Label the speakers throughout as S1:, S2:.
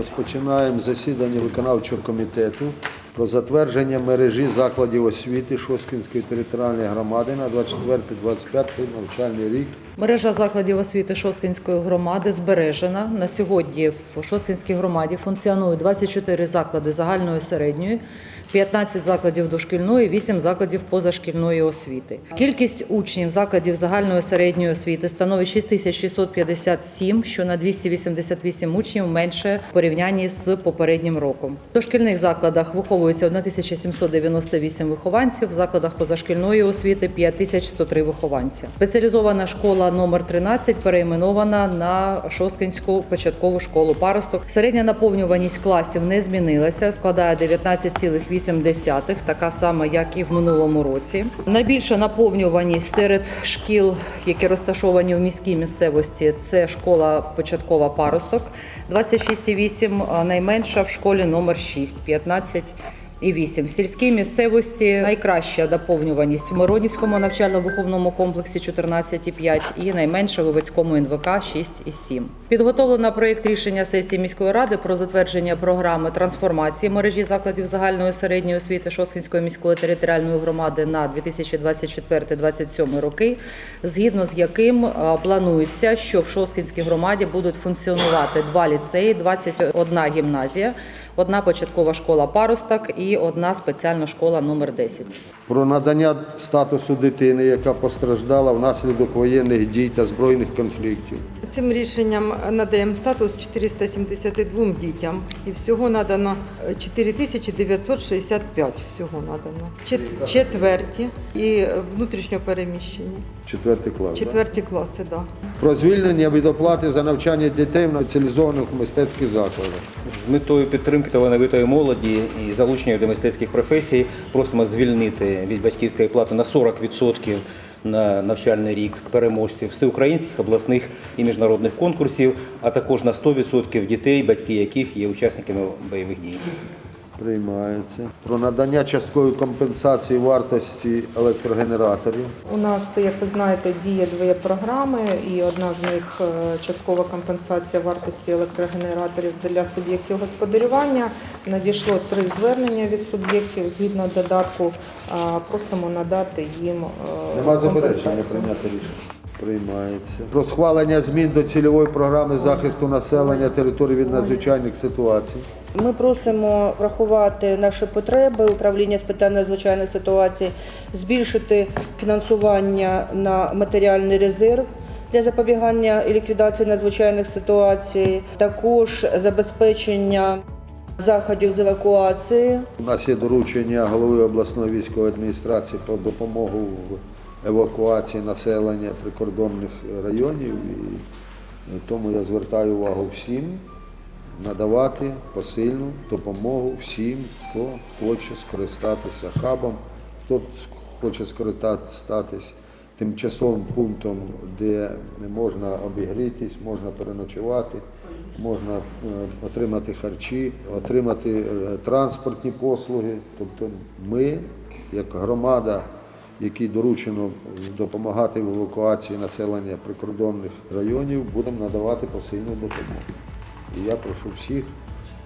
S1: Розпочинаємо засідання виконавчого комітету про затвердження мережі закладів освіти Шосткінської територіальної громади на 24-25 навчальний рік.
S2: Мережа закладів освіти Шосткинської громади збережена. На сьогодні в Шосткинській громаді функціонують 24 заклади загальної середньої, 15 закладів дошкільної, 8 закладів позашкільної освіти. Кількість учнів закладів загальної середньої освіти становить 6657, що на 288 учнів менше в порівнянні з попереднім роком. В дошкільних закладах виховується 1798 вихованців, в закладах позашкільної освіти 5103 вихованця. Спеціалізована школа номер 13 перейменована на Шосткинську початкову школу паросток. Середня наповнюваність класів не змінилася, складає 19,8, така сама, як і в минулому році. Найбільша наповнюваність серед шкіл, які розташовані в міській місцевості, це школа початкова паросток 26,8, а найменша в школі номер 6 15 і 8. В сільській місцевості найкраща доповнюваність в Миронівському навчально-виховному комплексі 14,5 і найменша в Овецькому НВК 6,7. Підготовлено проєкт рішення сесії міської ради про затвердження програми трансформації мережі закладів загальної середньої освіти Шосткінської міської територіальної громади на 2024-2027 роки, згідно з яким е, планується, що в Шосткінській громаді будуть функціонувати два ліцеї, 21 гімназія, одна початкова школа паросток і одна спеціальна школа номер 10.
S1: Про надання статусу дитини, яка постраждала внаслідок воєнних дій та збройних конфліктів.
S3: Цим рішенням надаємо статус 472 дітям і всього надано 4965 всього надано. Четверті і внутрішньо переміщені.
S1: Четвертий клас. да?
S3: Четверті класи, да.
S1: Про звільнення від оплати за навчання дітей в спеціалізованих мистецьких закладах.
S4: З метою підтримки талановитої молоді і залучення до мистецьких професій просимо звільнити від батьківської плати на 40% на навчальний рік переможців всеукраїнських, обласних і міжнародних конкурсів, а також на 100% дітей, батьки яких є учасниками бойових дій.
S1: Приймається. Про надання часткової компенсації вартості електрогенераторів.
S5: У нас, як ви знаєте, діє дві програми, і одна з них е, часткова компенсація вартості електрогенераторів для суб'єктів господарювання. Надійшло три звернення від суб'єктів. Згідно додатку, просимо надати їм е,
S1: Нема заперечення прийняти рішення. Приймається. Про схвалення змін до цільової програми захисту населення території від надзвичайних ситуацій.
S6: Ми просимо врахувати наші потреби управління з питань надзвичайних ситуацій, збільшити фінансування на матеріальний резерв для запобігання і ліквідації надзвичайних ситуацій, також забезпечення заходів з евакуації.
S1: У нас є доручення голови обласної військової адміністрації про допомогу в евакуації населення прикордонних районів. І тому я звертаю увагу всім надавати посильну допомогу всім, хто хоче скористатися хабом, хто хоче скористатися тимчасовим пунктом, де можна обігрітись, можна переночувати, можна е, отримати харчі, отримати е, транспортні послуги. Тобто ми, як громада, якій доручено допомагати в евакуації населення прикордонних районів, будемо надавати посильну допомогу. І я прошу всіх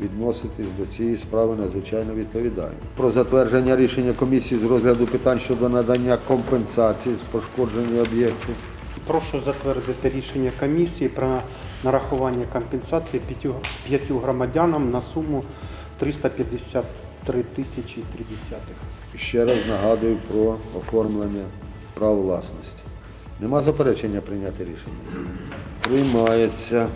S1: відноситись до цієї справи надзвичайно відповідально. Про затвердження рішення комісії з розгляду питань щодо надання компенсації з пошкодження об'єктів.
S7: Прошу затвердити рішення комісії про нарахування компенсації п'ятю громадянам на суму 350 0,03.
S1: Ще раз нагадую про оформлення прав власності. Нема заперечення прийняти рішення. Приймається.